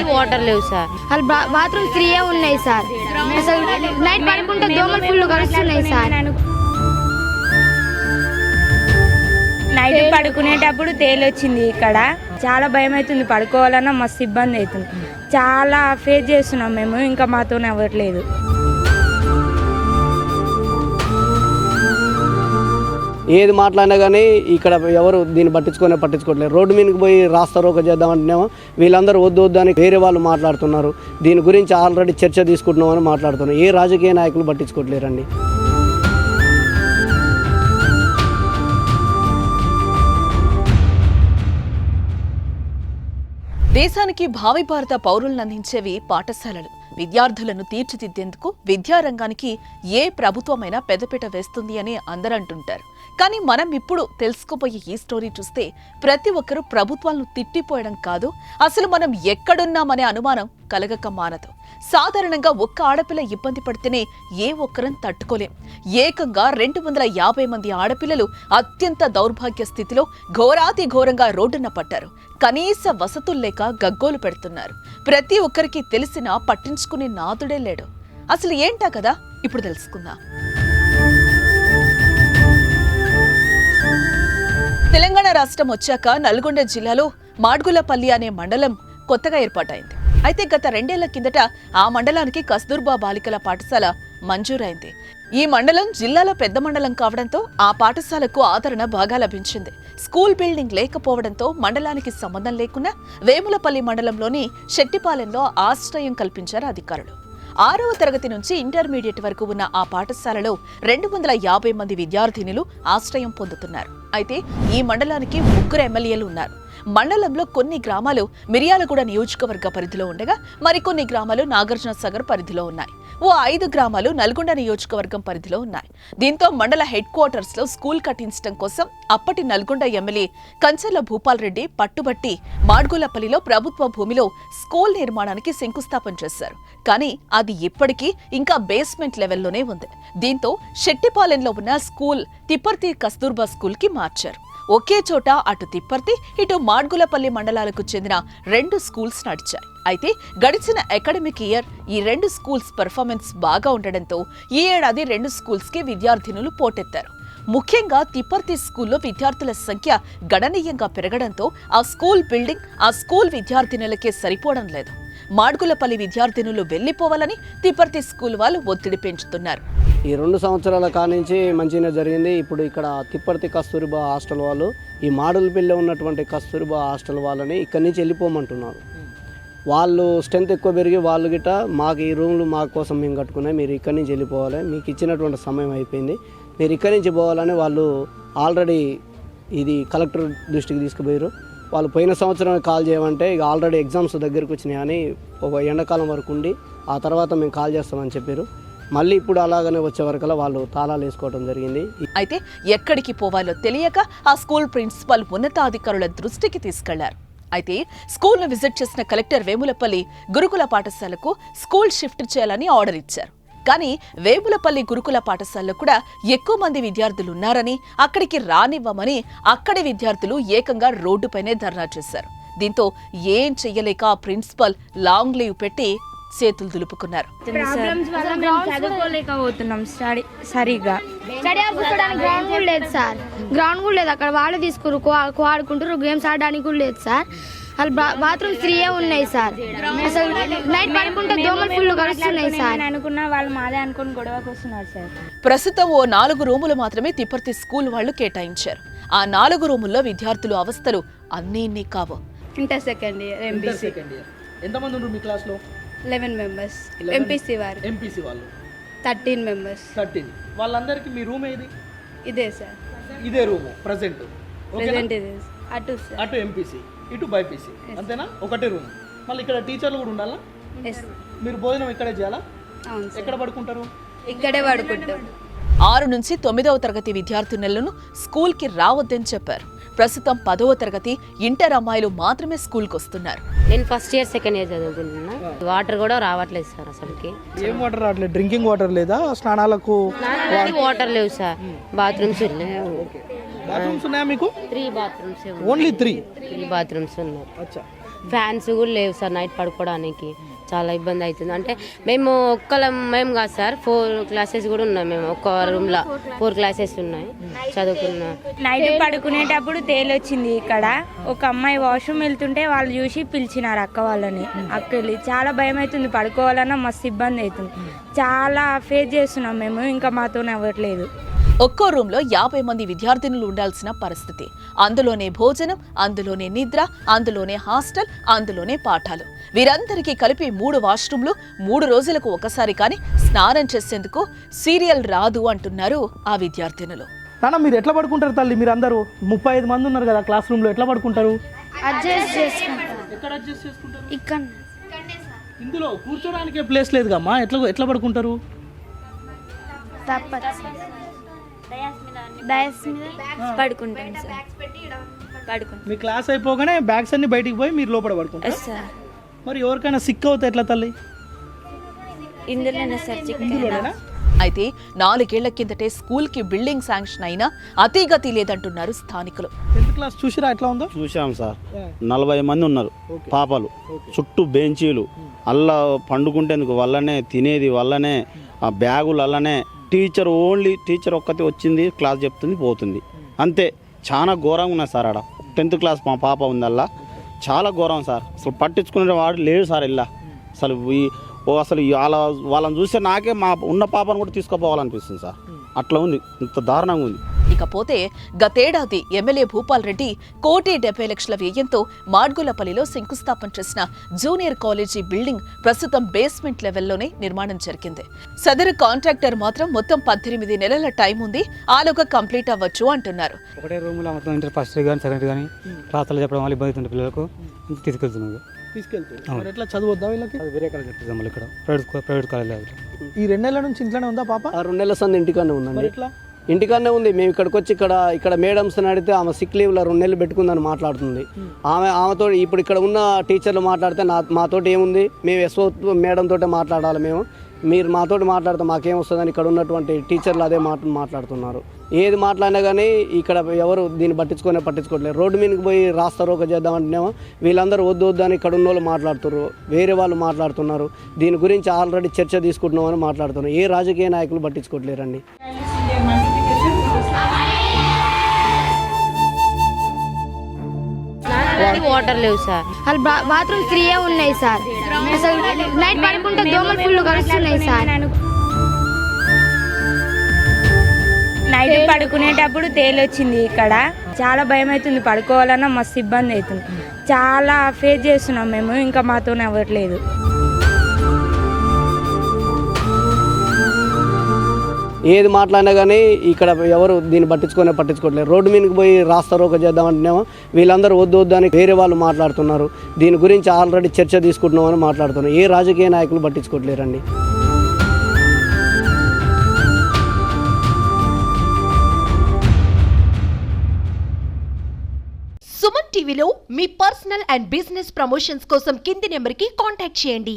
అది వాటర్ లేవు సార్. అసలు బాత్రూమ్ ఫ్రీయే ఉన్నాయి సార్. అసలు నైట్ పడుకుంటే దోమలు ఫుల్ కలుస్తున్నాయి సార్. నైట్ పడుకునేటప్పుడు తేలొచ్చింది ఇక్కడ. చాలా భయం అవుతుంది పడుకోవాలన్నా మస్తు ఇబ్బంది అవుతుంది. చాలా ఫేస్ చేస్తున్నాం మేము ఇంకా మాతో అవ్వట్లేదు. ఏది మాట్లాడినా కానీ ఇక్కడ ఎవరు దీన్ని పట్టించుకునే పట్టించుకోవట్లేదు. రోడ్డు మీదకి పోయి రాస్తా రోక చేద్దామంటేనేమో వీళ్ళందరూ వద్దు వద్దు అని వేరే వాళ్ళు మాట్లాడుతున్నారు. దీని గురించి ఆల్రెడీ చర్చ తీసుకుంటున్నామని మాట్లాడుతున్నారు. ఏ రాజకీయ నాయకులు పట్టించుకోవట్లేరండి. దేశానికి భావి భారత పౌరులను అందించేవి పాఠశాలలు. విద్యార్థులను తీర్చిదిద్దేందుకు విద్యారంగానికి ఏ ప్రభుత్వమైనా పెద్దపీట వేస్తుంది అని అందరూ అంటుంటారు కానీ మనం ఇప్పుడు తెలుసుకోబోయే ఈ స్టోరీ చూస్తే ప్రతి ఒక్కరూ ప్రభుత్వాలను తిట్టిపోయడం కాదు. అసలు మనం ఎక్కడున్నామనే అనుమానం కలగక మానదు. సాధారణంగా ఒక్క ఆడపిల్ల ఇబ్బంది పడితేనే ఏ ఒక్కరం తట్టుకోలేం. ఏకంగా రెండు వందల యాభై మంది ఆడపిల్లలు అత్యంత దౌర్భాగ్య స్థితిలో ఘోరాతి ఘోరంగా రోడ్డున పట్టారు కనీస వసతులు లేక గగ్గోలు పెడుతున్నారు. ప్రతి ఒక్కరికి తెలిసినా పట్టించుకునే నాదుడే లేడు. అసలు ఏంటా కదా? ఇప్పుడు తెలుసుకుందాం. తెలంగాణ రాష్ట్రం వచ్చాక నల్గొండ జిల్లాలో మాడ్గులపల్లి అనే మండలం కొత్తగా ఏర్పాటైంది. అయితే గత రెండేళ్ళ కిందట ఆ మండలానికి కస్తూర్బా బాలికల పాఠశాల మంజూరైంది. ఈ మండలం జిల్లాలో పెద్ద మండలం కావడంతో ఆ పాఠశాలకు ఆదరణ బాగా లభించింది. స్కూల్ బిల్డింగ్ లేకపోవడంతో మండలానికి సంబంధం లేకుండా వేములపల్లి మండలంలోని శెట్టిపాలెంలో ఆశ్రయం కల్పించారు అధికారులు. ఆరవ తరగతి నుంచి ఇంటర్మీడియట్ వరకు ఉన్న ఆ పాఠశాలలో రెండు వందల యాభై మంది విద్యార్థినులు ఆశ్రయం పొందుతున్నారు. అయితే ఈ మండలానికి ముగ్గురు ఎమ్మెల్యేలు ఉన్నారు. మండలంలో కొన్ని గ్రామాలు మిర్యాలగూడ నియోజకవర్గ పరిధిలో ఉండగా మరికొన్ని గ్రామాలు నాగార్జున సాగర్ పరిధిలో ఉన్నాయి. ఓ ఐదు గ్రామాలు నల్గొండ నియోజకవర్గం పరిధిలో ఉన్నాయి. దీంతో మండల హెడ్ క్వార్టర్స్లో స్కూల్ కట్టించడం కోసం అప్పటి నల్గొండ ఎమ్మెల్యే కంచెల భూపాల్ రెడ్డి పట్టుబట్టి మాడ్గులపల్లిలో ప్రభుత్వ భూమిలో స్కూల్ నిర్మాణానికి శంకుస్థాపన చేశారు. కానీ అది ఇప్పటికీ ఇంకా బేస్మెంట్ లెవెల్లోనే ఉంది. దీంతో శెట్టిపాలెంలో ఉన్న స్కూల్ తిప్పర్తి కస్తూర్బా స్కూల్కి మార్చారు. ఒకే చోట అటు తిప్పర్తి ఇటు మాడ్గులపల్లి మండలాలకు చెందిన రెండు స్కూల్స్ నడిచాయి. అయితే గడిచిన అకాడమిక్ ఇయర్ ఈ రెండు స్కూల్స్ పెర్ఫార్మెన్స్ బాగా ఉండడంతో ఈ ఏడాది రెండు స్కూల్స్కి విద్యార్థినులు పోటెత్తారు. ముఖ్యంగా తిప్పర్తి స్కూల్లో విద్యార్థుల సంఖ్య గణనీయంగా పెరగడంతో ఆ స్కూల్ బిల్డింగ్ ఆ స్కూల్ విద్యార్థినులకే సరిపోవడం లేదు. మాడ్గులపల్లి విద్యార్థినులు వెళ్ళిపోవాలని తిప్పర్తి స్కూల్ వాళ్ళు ఒత్తిడి పెంచుతున్నారు. ఈ రెండు సంవత్సరాల కానించి మంచిగానే జరిగింది. ఇప్పుడు ఇక్కడ తిప్పర్తి కస్తూరిబా హాస్టల్ వాళ్ళు ఈ మాడులపల్లిలో ఉన్నటువంటి కస్తూరిబా హాస్టల్ వాళ్ళని ఇక్కడి నుంచి వెళ్ళిపోమంటున్నారు. వాళ్ళు స్ట్రెంత్ ఎక్కువ పెరిగి వాళ్ళు గిట్ట మాకు ఈ రూమ్లు మా కోసం మేము కట్టుకున్నాయి మీరు ఇక్కడి నుంచి వెళ్ళిపోవాలి. మీకు ఇచ్చినటువంటి సమయం అయిపోయింది. మీరు ఇక్కడి నుంచి పోవాలని వాళ్ళు ఆల్రెడీ ఇది కలెక్టర్ దృష్టికి తీసుకుపోయారు. వాళ్ళు పోయిన సంవత్సరం కాల్ చేయమంటే ఇక ఆల్రెడీ ఎగ్జామ్స్ దగ్గరికి వచ్చినాయి ఒక ఎండాకాలం వరకు ఉండి ఆ తర్వాత మేము కాల్ చేస్తామని చెప్పారు. మళ్ళీ ఇప్పుడు అలాగనే వచ్చే వరకల్లా వాళ్ళు తాళాలు వేసుకోవడం జరిగింది. అయితే ఎక్కడికి పోవాలో తెలియక ఆ స్కూల్ ప్రిన్సిపల్ ఉన్నతాధికారుల దృష్టికి తీసుకెళ్ళారు. అయితే స్కూల్ను విజిట్ చేసిన కలెక్టర్ వేములపల్లి గురుకుల పాఠశాలకు స్కూల్ షిఫ్ట్ చేయాలని ఆర్డర్ ఇచ్చారు. కానీ వేములపల్లి గురుకుల పాఠశాలలో కూడా ఎక్కువ మంది విద్యార్థులు ఉన్నారని అక్కడికి రానివ్వమని అక్కడి విద్యార్థులు ఏకంగా రోడ్డుపైనే ధర్నా చేశారు. దీంతో ఏం చెయ్యలేక ఆ ప్రిన్సిపల్ లాంగ్ లీవ్ పెట్టి చేతులు దులుపుకున్నారు. చదువుకోలేకపోతున్నాం స్టడీ సరిగ్గా. స్టడీ గ్రౌండ్ కూడా లేదు సార్ గ్రౌండ్ కూడా లేదు అక్కడ వాళ్ళే తీసుకురు ఆడుకుంటారు గేమ్స్ ఆడడానికి కూడా లేదు సార్ అసలు బాత్రూమ్ ఫ్రీయే ఉన్నాయి సార్ అసలు నైట్ పడుకుంటే దోమలు ఫుల్ కలుస్తున్నాయి సార్ నేను అనుకున్నా వాళ్ళు మాదే అనుకుని గొడవకు వస్తున్నారు సార్ ప్రస్తుతం ఓ నాలుగు రూములు మాత్రమే తిప్పర్తి స్కూల్ వాళ్ళు కేటాయించారు. ఆ నాలుగు రూముల్లో విద్యార్థులు అవస్థలు అన్నీ ఇన్ని కావు. ఇంటర్ సెకండ్ ఇయర్ ఇయర్ ఎంతమంది ఉన్నారు మీ క్లాస్లో లెవెన్ మెంబర్స్ ఎంపీసీ వారు. ఎంపీసీ వాళ్ళు. థర్టీన్ మెంబర్స్ థర్టీన్ వాళ్ళందరికీ మీ రూమ్ ఏది? ఇదే సార్. ఇదే రూము ప్రజెంట్ ప్రెసెంట్ ఇదే అటు సార్. అటు ఎంపీసీ ఇటు బైపీసీ. అంతేనా? ఒకటే రూమ్. మళ్ళీ ఇక్కడ టీచర్లు కూడా ఉండాలా? ఎస్ మీరు భోజనం ఇక్కడే చేయాలా? అవును సార్. ఎక్కడ పడుకుంటారు? ఇక్కడే పడుకుంటాం. ఆరు నుంచి తొమ్మిదవ తరగతి విద్యార్థినులను స్కూల్కి రావద్దని చెప్పారు. ప్రస్తుతం పదవ తరగతి ఇంటర్ అమ్మాయిలు మాత్రమే స్కూల్కి వస్తున్నారు. నేను ఫస్ట్ ఇయర్ సెకండ్ ఇయర్ చదువుకుంటున్నా. వాటర్ కూడా రావట్లేదు సార్ అసలుకి. ఏం వాటర్ రావట్లేదు? డ్రింకింగ్ వాటర్ లేదా? స్నానాలకు వాటర్ లేవు సార్. బాత్రూమ్స్ బాత్రూమ్స్ ఉన్నాయా మీకు? Three bathrooms only three three bathrooms ఉన్నాయి. అచ్చా. ఫ్యాన్స్ కూడా లేవు సార్ నైట్ పడుకోవడానికి. చాలా ఇబ్బంది అవుతుంది. అంటే మేము ఒక్కలం మేము కాదు సార్ ఫోర్ క్లాసెస్ కూడా ఉన్నాయి మేము. ఒక్క రూమ్లో ఫోర్ క్లాసెస్ ఉన్నాయి చదువుకున్నాం. నైట్ పడుకునేటప్పుడు తేలొచ్చింది ఇక్కడ. ఒక అమ్మాయి వాష్రూమ్ వెళ్తుంటే వాళ్ళు చూసి పిలిచినారు అక్క వాళ్ళని. అక్క వెళ్ళి చాలా భయం అవుతుంది పడుకోవాలన్నా మస్తు ఇబ్బంది అవుతుంది. చాలా ఫేస్ చేస్తున్నాం మేము ఇంకా మాతో అవ్వట్లేదు. ఒక్కో రూమ్లో యాభై మంది విద్యార్థినులు ఉండాల్సిన పరిస్థితి. అందులోనే భోజనం అందులోనే నిద్ర అందులోనే హాస్టల్ అందులోనే పాఠాలు. వీరందరికీ కలిపి మూడు వాష్రూమ్లు మూడు రోజులకు ఒకసారి కానీ స్నానం చేసేందుకు సీరియల్ రాదు అంటున్నారు ఆ విద్యార్థినులు. నాన్న మీరు ఎట్లా పడుకుంటారు తల్లి? మీరు అందరూ ముప్పై ఐదు మంది ఉన్నారు కదా క్లాస్ రూమ్లో ఎట్లా పడుకుంటారు? అడ్జస్ట్ చేసుకుంటాం. ఎక్కడ అడ్జస్ట్ చేసుకుంటారు? ఇక్కడ ఇందులో కూర్చోడానికి ప్లేస్ లేదు కమ్మా ఎట్లా ఎట్లా పడుకుంటారు? డయస్ మీద పడుకుంటాం సార్. పడుకుంటాం మీ క్లాస్ అయిపోగానే బ్యాగ్స్ అన్ని బయటికి పోయి మీరు లోపల పడుకుంటారు? సార్ మరి ఎవరికైనా సిక్ అవుతే ఎట్లా తల్లి? ఇందులోనే సార్ ఇందులోనేనా? అయితే నాలుగేళ్ళ కిందటే స్కూల్కి బిల్డింగ్ శాంక్షన్ అయినా అతీగతి లేదంటున్నారు స్థానికులు. టెన్త్ క్లాస్ చూసిరా? ఎట్లా ఉందో? చూసాం సార్. నలభై మంది ఉన్నారు. పాపలు. చుట్టూ బెంచీలు. అల్లా పండుకుంటేందుకు వల్లనే తినేది వల్లనే ఆ బ్యాగులు అల్లనే టీచర్ ఓన్లీ టీచర్ ఒక్కతే వచ్చింది క్లాస్ చెప్తుంది పోతుంది. అంతే. చాలా ఘోరంగా ఉన్నది సార్ ఆడ. టెన్త్ క్లాస్ మా పాప ఉందల్లా. చాలా ఘోరం సార్. అసలు పట్టించుకునే వాడు లేడు సార్ ఇలా అసలు ఈ ఓ అసలు వాళ్ళ వాళ్ళని చూస్తే నాకే మా ఉన్న పాపను కూడా తీసుకుపోవాలనిపిస్తుంది సార్. అట్లా ఉంది. ఇంత దారుణంగా ఉంది. ఇకపోతే గతేడాది ఎమ్మెల్యే భూపాల్ రెడ్డి కోటి డెబ్బై లక్షల వ్యయంతో మాడ్గులపల్లిలో శంకుస్థాపన చేసిన జూనియర్ కాలేజీ బిల్డింగ్ ప్రస్తుతం బేస్మెంట్ లెవెల్లోనే నిర్మాణం జరిగింది. సదరు కాంట్రాక్టర్ మాత్రం మొత్తం పద్దెనిమిది నెలల టైం ఉంది ఆలోగా కంప్లీట్ అవ్వచ్చు అంటున్నారు. ఒకటే రూమ్లో మొత్తం ఇంటర్ ఫస్ట్ కానీ సెకండ్ కానీ క్లాసులు చెప్పడం వల్ల ఇబ్బంది అవుతుంది పిల్లలకు. తీసుకెళ్తున్నాం తీసుకెళ్తారు మరి ఎట్లా? చదవద్దా వీళ్ళకి? అది వేరే కాలేజ్ చెప్తాం మళ్ళీ ఇక్కడ. ప్రైవేట్ స్కూ- ప్రైవేట్ కాలేజ్ ఈ రెండు నెలల నుంచి ఇంట్లోనే ఉందా పాప? ఆ రెండు నెలల సంది ఇంటికాడనే మరి ఉందండి ఎట్లా? ఇంటికాడనే ఉంది. మేము ఇక్కడికి వచ్చి ఇక్కడ ఇక్కడ మేడమ్స్ అడిగితే ఆమె సిక్ లీవ్లో రెండు నెలలు పెట్టుకుందని మాట్లాడుతుంది. ఆమె ఆమెతో ఇప్పుడు ఇక్కడ ఉన్న టీచర్లు మాట్లాడితే నా మాతోటి ఏముంది? మేము ఎస్ఓ మేడం తోటే మాట్లాడాలి మేము. మీరు మాతోటి మాట్లాడితే మాకేం వస్తుందని ఇక్కడ ఉన్నటువంటి టీచర్లు అదే మాట మాట్లాడుతున్నారు. ఏది మాట్లాడినా కానీ ఇక్కడ ఎవరు దీన్ని పట్టించుకునే పట్టించుకోవట్లేదు. రోడ్డు మీదకి పోయి రాస్తారు ఒక చేద్దామంటేనేమో వీళ్ళందరూ వద్దు వద్దు అని ఇక్కడ ఉన్న వాళ్ళు మాట్లాడుతున్నారు వేరే వాళ్ళు మాట్లాడుతున్నారు. దీని గురించి ఆల్రెడీ చర్చ తీసుకుంటున్నామని మాట్లాడుతున్నారు. ఏ రాజకీయ నాయకులు పట్టించుకోవట్లేరండి. వాటర్ లేవు సార్. వాళ్ళు బాత్రూమ్ ఫ్రీయే ఉన్నాయి సార్. అసలు నైట్ పడుకుంటే దోమలు ఫుల్ కలుస్తున్నాయి సార్. నైట్ పడుకునేటప్పుడు తేలొచ్చింది ఇక్కడ. చాలా భయం అవుతుంది పడుకోవాలన్నా మస్తు ఇబ్బంది అవుతుంది. చాలా ఫేస్ చేస్తున్నాం మేము ఇంకా మాతో అవ్వట్లేదు. ఏది మాట్లాడినా కానీ ఇక్కడ ఎవరు దీన్ని పట్టించుకునే పట్టించుకోవట్లేదు. రోడ్డు మీదకి పోయి రాస్తారు ఒక చేద్దామంటేనేమో వీళ్ళందరూ వద్దు వద్దు అని వేరే వాళ్ళు మాట్లాడుతున్నారు. దీని గురించి ఆల్రెడీ చర్చ తీసుకుంటున్నామని మాట్లాడుతున్నారు. ఏ రాజకీయ నాయకులు పట్టించుకోవట్లేరండి. సుమన్ టీవీలో మీ పర్సనల్ అండ్ బిజినెస్ ప్రమోషన్స్ కోసం కింది నెంబర్కి కాంటాక్ట్ చేయండి.